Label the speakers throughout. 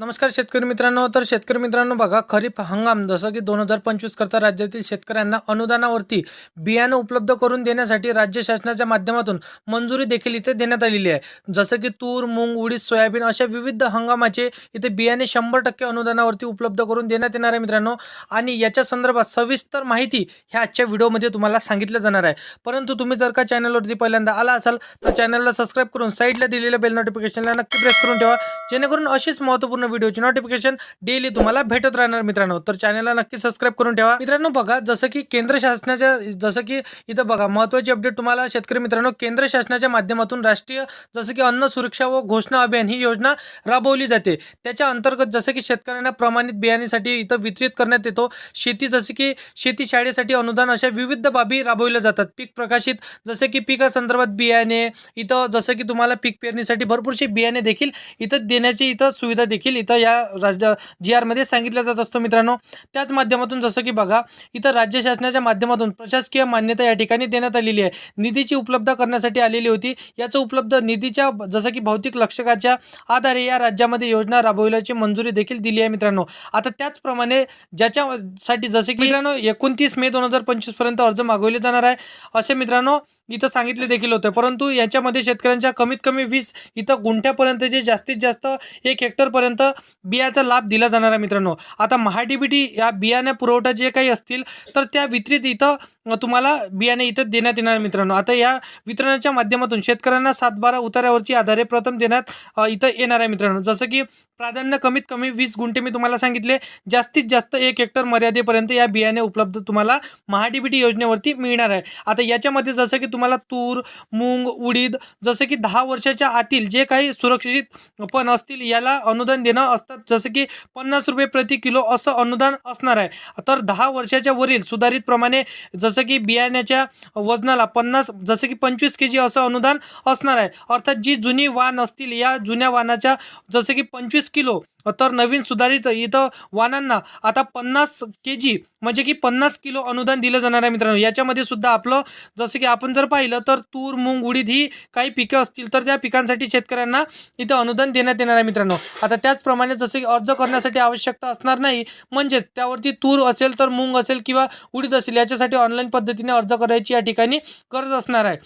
Speaker 1: नमस्कार शेतकरी मित्रांनो. तर शेतकरी मित्रांनो बघा खरीप हंगाम जसं की दोन हजार पंचवीस करता राज्यातील शेतकऱ्यांना अनुदानावरती बियाणं उपलब्ध करून देण्यासाठी राज्य शासनाच्या माध्यमातून मंजुरी देखील इथे देण्यात आलेली आहे. जसं की तूर मूग उडीद सोयाबीन अशा विविध हंगामाचे इथे बियाणे शंभर टक्के अनुदानावरती उपलब्ध करून देण्यात येणार आहे मित्रांनो. आणि याच्या संदर्भात सविस्तर माहिती ह्या आजच्या व्हिडिओमध्ये तुम्हाला सांगितलं जाणार आहे. परंतु तुम्ही जर का चॅनलवरती पहिल्यांदा आला असाल तर चॅनलला सबस्क्राईब करून साईडला दिलेल्या बेल नोटिफिकेशनला नक्की प्रेस करून ठेवा. जेणेकरून अशीच महत्त्वपूर्ण व्हिडिओची नोटिफिकेशन डेली तुम्हाला भेटत राहणार मित्रांनो. तर चॅनलला नक्की सबस्क्राईब करून ठेवा. मित्रांनो बघा जसं की केंद्र शासनाच्या जसं की इथं बघा महत्त्वाची अपडेट तुम्हाला शेतकरी मित्रांनो केंद्र शासनाच्या माध्यमातून राष्ट्रीय जसं की अन्न सुरक्षा व घोषणा अभियान ही योजना राबवली जाते. त्याच्या अंतर्गत जसं की शेतकऱ्यांना प्रमाणित बियाण्यासाठी इथं वितरित करण्यात येतो. शेती जसं की शेती शाळेसाठी अनुदान अशा विविध बाबी राबवल्या जातात. पीक प्रकाशित जसं की पिकासंदर्भात बियाणे इथं जसं की तुम्हाला पीक पेरणीसाठी भरपूरशी बियाणे देखील इथं देण्याची इथं सुविधा देखील इथं या राज्य जी आरमध्ये सांगितलं जात असतो मित्रांनो. त्याच माध्यमातून जसं की बघा इथं राज्य शासनाच्या माध्यमातून प्रशासकीय मान्यता या ठिकाणी देण्यात आलेली आहे. निधीची उपलब्ध करण्यासाठी आलेली होती. याचं उपलब्ध निधीच्या जसं की भौतिक लक्षकाच्या आधारे या राज्यामध्ये योजना राबविल्याची मंजुरी देखील दिली आहे मित्रांनो. आता त्याचप्रमाणे ज्याच्यासाठी जसे की मित्रांनो एकोणतीस मे दोन हजार पंचवीसपर्यंत अर्ज मागवले जाणार आहे. असे मित्रांनो इथं सांगितले देखील होते. परंतु याच्यामध्ये शेतकऱ्यांच्या कमीत कमी वीस इथं गुंठ्यापर्यंत जे जास्तीत जास्त एक हेक्टरपर्यंत बियाचा लाभ दिला जाणार आहे मित्रांनो. आता महाडीबीटी या बियाण्या पुरवठा जे काही असतील तर त्या वितरित इथं तुम्हाला बियाणे इथं देण्यात येणार मित्रांनो. आता या वितरणाच्या माध्यमातून शेतकऱ्यांना सात बारा उतार्यावरची आधारे प्रथम देण्यात इथं येणार आहे मित्रांनो. जसं की प्राधान्य कमीत कमी वीस गुंठे मी तुम्हाला सांगितले. जास्तीत जास्त एक हेक्टर मर्यादेपर्यंत या बियाणे उपलब्ध तुम्हाला महाडीबीटी योजनेवरती मिळणार आहे. आता याच्यामध्ये जसं की तुम्हाला तूर मूंग उडीद जसं की दहा वर्षाच्या आतील जे काही सुरक्षित पण असतील याला अनुदान देणं असतात. जसं की पन्नास रुपये प्रति किलो असं अनुदान असणार आहे. तर दहा वर्षाच्या वरील सुधारित प्रमाणे जसं जसं की बियाण्याच्या वजनाला पन्नास जसं की पंचवीस के जी असं अनुदान असणार आहे. अर्थात जी जुनी वाहन असतील या जुन्या वाहनाच्या जसं की पंचवीस किलो तर नवीन सुधारित इथं वाहनांना आता पन्नास के जी म्हणजे की पन्नास किलो अनुदान दिलं जाणार आहे मित्रांनो. याच्यामध्ये सुद्धा आपलं जसं की आपण जर पाहिलं तर तूर मूग उडीद ही काही पिकं असतील तर त्या पिकांसाठी शेतकऱ्यांना इथं अनुदान देण्यात येणार आहे मित्रांनो. आता त्याचप्रमाणे जसं की अर्ज करण्यासाठी आवश्यकता असणार नाही म्हणजेच त्यावरती तूर असेल तर मूग असेल किंवा उडीद असेल याच्यासाठी ऑनलाईन पद्धतीने अर्ज करायची या ठिकाणी गरज असणार आहे.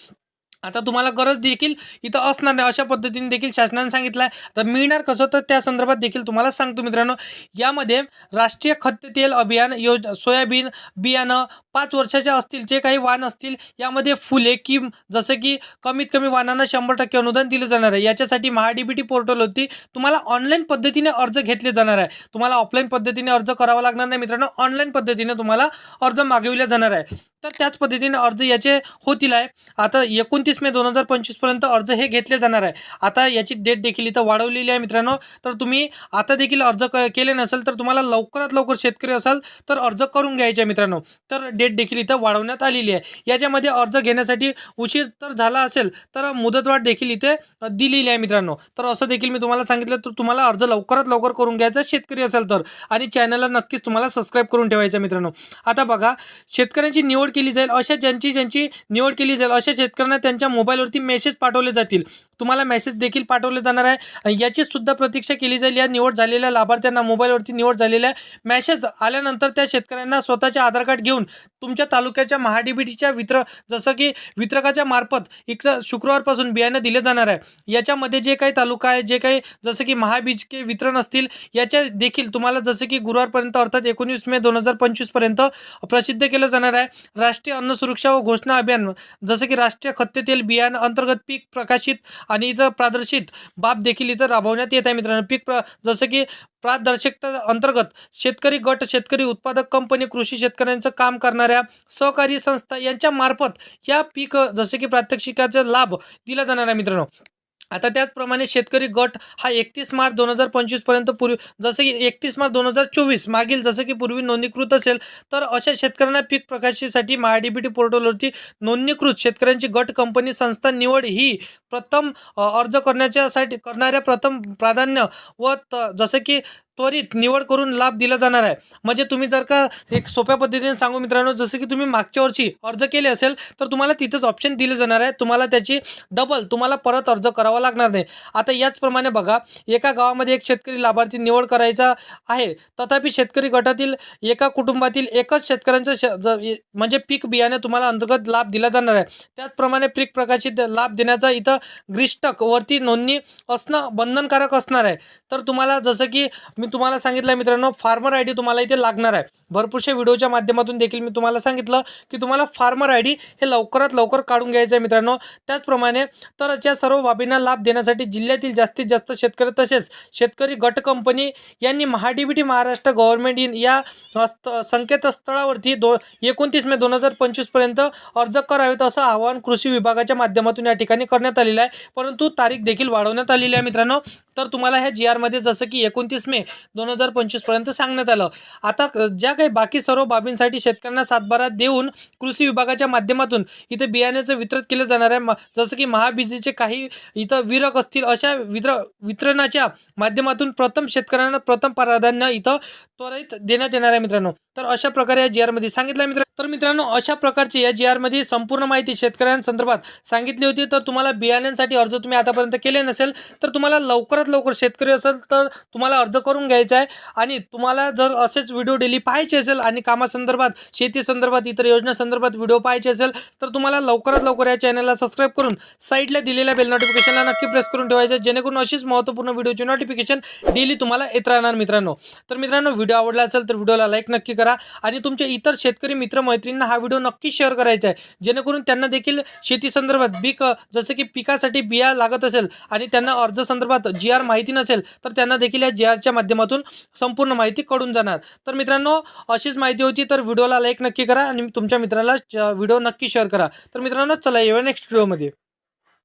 Speaker 1: आता तुम्हाला गरज देखील इथं असणार नाही. अशा पद्धतीने देखील शासनाने सांगितलं आहे तर मिळणार कसं? तर त्या संदर्भात देखील तुम्हाला सांगतो मित्रांनो. यामध्ये राष्ट्रीय खत्यतेल अभियान योज सोयाबीन बियाणं पाच वर्षाच्या असतील जे काही वाहन असतील यामध्ये फुले की जसं की कमीत कमी वाहनांना शंभर टक्के अनुदान दिलं जाणार आहे. याच्यासाठी महाडीबीटी पोर्टलवरती तुम्हाला ऑनलाईन पद्धतीने अर्ज घेतले जाणार आहे. तुम्हाला ऑफलाईन पद्धतीने अर्ज करावा लागणार नाही मित्रांनो. ऑनलाईन पद्धतीने तुम्हाला अर्ज मागविला जाणार आहे. तर त्याच पद्धतीने अर्ज याचे होतील आहे. आता एकोणतीस मे दोन हजार पंचवीसपर्यंत अर्ज हे घेतले जाणार आहे. आता याची डेट देखील इथं वाढवलेली आहे मित्रांनो. तर तुम्ही आता देखील अर्ज क केले नसेल तर तुम्हाला लवकरात लवकर शेतकरी असाल तर अर्ज करून घ्यायचे मित्रांनो. तर डेट देखील इथं वाढवण्यात आलेली आहे. याच्यामध्ये अर्ज घेण्यासाठी उशीर तर झाला असेल तर मुदतवाढ देखील इथे दिलेली आहे मित्रांनो. तर असं देखील मी तुम्हाला सांगितलं तर तुम्हाला अर्ज लवकरात लवकर करून घ्यायचा शेतकरी असेल तर. आणि चॅनलला नक्कीच तुम्हाला सबस्क्राईब करून ठेवायचं मित्रांनो. आता बघा शेतकऱ्यांची निवड केली जाईल अशा ज्यांची ज्यांची निवड केली जाईल अशा शेतकऱ्यांना त्यांच्या मोबाईलवरती मेसेज पाठवले जातील. तुम्हाला मेसेज देखील पाठवले जाणार आहे. याची सुद्धा प्रतीक्षा केली जाईल या निवड झालेल्या लाभार्थ्यांना मोबाईलवरती निवड झालेल्या मेसेज आल्यानंतर त्या शेतकऱ्यांना स्वतःचे आधार कार्ड घेऊन तुमच्या तालुक्याच्या महाडीबीटीच्या वितर जसं की वितरकाच्या मार्फत एक शुक्रवारपासून बियाणं दिले जाणार आहे. याच्यामध्ये जे काही तालुका आहे जे काही जसं की महाबीजके वितरण असतील याच्या देखील तुम्हाला जसं की गुरुवारपर्यंत अर्थात एकोणीस मे दोन हजार पंचवीसपर्यंत प्रसिद्ध केलं जाणार आहे. राष्ट्रीय अन्न सुरक्षा व घोषणा अभियान जसं की राष्ट्रीय खत्यतेल बियाणं अंतर्गत पीक प्रकाशित आणि इथं प्रदर्शित बाब देखील इथं राबवण्यात येत आहे मित्रांनो. पीक प्र जसं की पारदर्शकता अंतर्गत शेतकरी गट शेतकरी उत्पादक कंपनी कृषी शेतकऱ्यांचं काम करणाऱ्या सहकारी संस्था यांच्या मार्फत या पीक जसे की प्रात्यक्षिकाचा लाभ दिला जाणार आहे मित्रांनो. आता त्याचप्रमाणे शेतकरी गट हा एकतीस मार्च दोन हजार पंचवीसपर्यंत पूर्वी जसं की एकतीस मार्च दोन हजार चोवीस मागील जसं की पूर्वी नोंदणीकृत असेल तर अशा शेतकऱ्यांना पीक प्रकाशीसाठी महाडीबीटी पोर्टलवरती नोंदणीकृत शेतकऱ्यांची गट कंपनी संस्था निवड ही प्रथम अर्ज करण्याच्यासाठी करणाऱ्या प्रथम प्राधान्य व त जसं की त्वरित निवड करून लाभ दिला जाणार आहे. म्हणजे तुम्ही जर का एक सोप्या पद्धतीने सांगू मित्रांनो जसं की तुम्ही मागच्या वर्षी अर्ज केले असेल तर तुम्हाला तिथंच ऑप्शन दिले जाणार आहे. तुम्हाला त्याची डबल तुम्हाला परत अर्ज करावा लागणार नाही. आता याचप्रमाणे बघा एका गावामध्ये एक शेतकरी लाभार्थी निवड करायचा आहे. तथापि शेतकरी गटातील एका कुटुंबातील एकच शेतकऱ्यांचं श ज- ए- म्हणजे पीक बियाणे तुम्हाला अंतर्गत लाभ दिला जाणार आहे. त्याचप्रमाणे पीक प्रकाशित लाभ देण्याचा इथं ग्रिष्टक वरती नोंदणी असणं बंधनकारक असणार आहे. तर तुम्हाला जसं की मी तुम्हाला सांगितलं मित्रांनो फार्मर आय डी तुम्हाला इथे लागणार आहे. भरपूरशा व्हिडिओच्या माध्यमातून देखील मी तुम्हाला सांगितलं की तुम्हाला फार्मर आय डी हे लवकरात लवकर काढून घ्यायचं आहे मित्रांनो. त्याचप्रमाणे तर या सर्व बाबींना लाभ देण्यासाठी जिल्ह्यातील जास्तीत जास्त शेतकरी तसेच शेतकरी गट कंपनी यांनी महाडीबीटी महाराष्ट्र गव्हर्नमेंट इन या स्त- संकेतस्थळावरती दो एकोणतीस मे दोन हजार पंचवीसपर्यंत अर्ज करावेत असं आवाहन कृषी विभागाच्या माध्यमातून या ठिकाणी करण्यात आलेलं आहे. परंतु तारीख देखील वाढवण्यात आलेली आहे मित्रांनो. तर तुम्हाला ह्या जी आरमध्ये जसं की एकोणतीस मे दोन हजार पंचवीसपर्यंत सांगण्यात आलं. आता ज्या काही बाकी सर्व बाबींसाठी शेतकऱ्यांना सातबारा देऊन कृषी विभागाच्या माध्यमातून इथे बियाण्याचं वितरण केलं जाणार आहे. म- जसं की महाबीजीचे काही इथं विरक असतील अशा वितर वितरणाच्या माध्यमातून प्रथम शेतकऱ्यांना प्रथम प्राधान्य इथं त्वरित देण्यात येणार आहे मित्रांनो. तर अशा प्रकारे या जी आरमध्ये सांगितलं आहे मित्र तर मित्रांनो अशा प्रकारची या जी आरमध्ये संपूर्ण माहिती शेतकऱ्यांसंदर्भात सांगितली होती. तर तुम्हाला बियाण्यांसाठी अर्ज तुम्ही आतापर्यंत केले नसेल तर तुम्हाला लवकरात लवकर शेतकरी असेल तर तुम्हाला अर्ज करून घ्यायचा आहे. आणि तुम्हाला जर असेच व्हिडिओ डेली पाहायचे असेल आणि कामासंदर्भात शेती संदर्भात इतर योजनेसंदर्भात व्हिडिओ पाहायचे असेल तर तुम्हाला लवकरात लवकर या चॅनलला सबस्क्राईब करून साईडला दिलेल्या बेल नोटिफिकेशनला नक्की प्रेस करून ठेवायचं जेणेकरून अशीच महत्त्वपूर्ण व्हिडिओची नोटिफिकेशन डेली तुम्हाला येत राहणार मित्रांनो. तर मित्रांनो व्हिडिओ आवडला असेल तर व्हिडिओला लाईक नक्की करा आणि तुमच्या इतर शेतकरी मित्रमैत्रींना हा व्हिडिओ नक्की शेअर करायचा आहे. जेणेकरून त्यांना देखील शेती संदर्भात पीक जसं की पिकासाठी बिया लागत असेल आणि त्यांना अर्ज संदर्भात जी आर माहिती नसेल तर त्यांना देखील या जी आरच्या माध्यमातून संपूर्ण माहिती कळून जाणार. तर मित्रांनो अशीच माहिती होती तर व्हिडिओला लाईक नक्की करा आणि तुमच्या मित्राला व्हिडिओ नक्की शेअर करा. तर मित्रांनो चला येऊया नेक्स्ट व्हिडिओमध्ये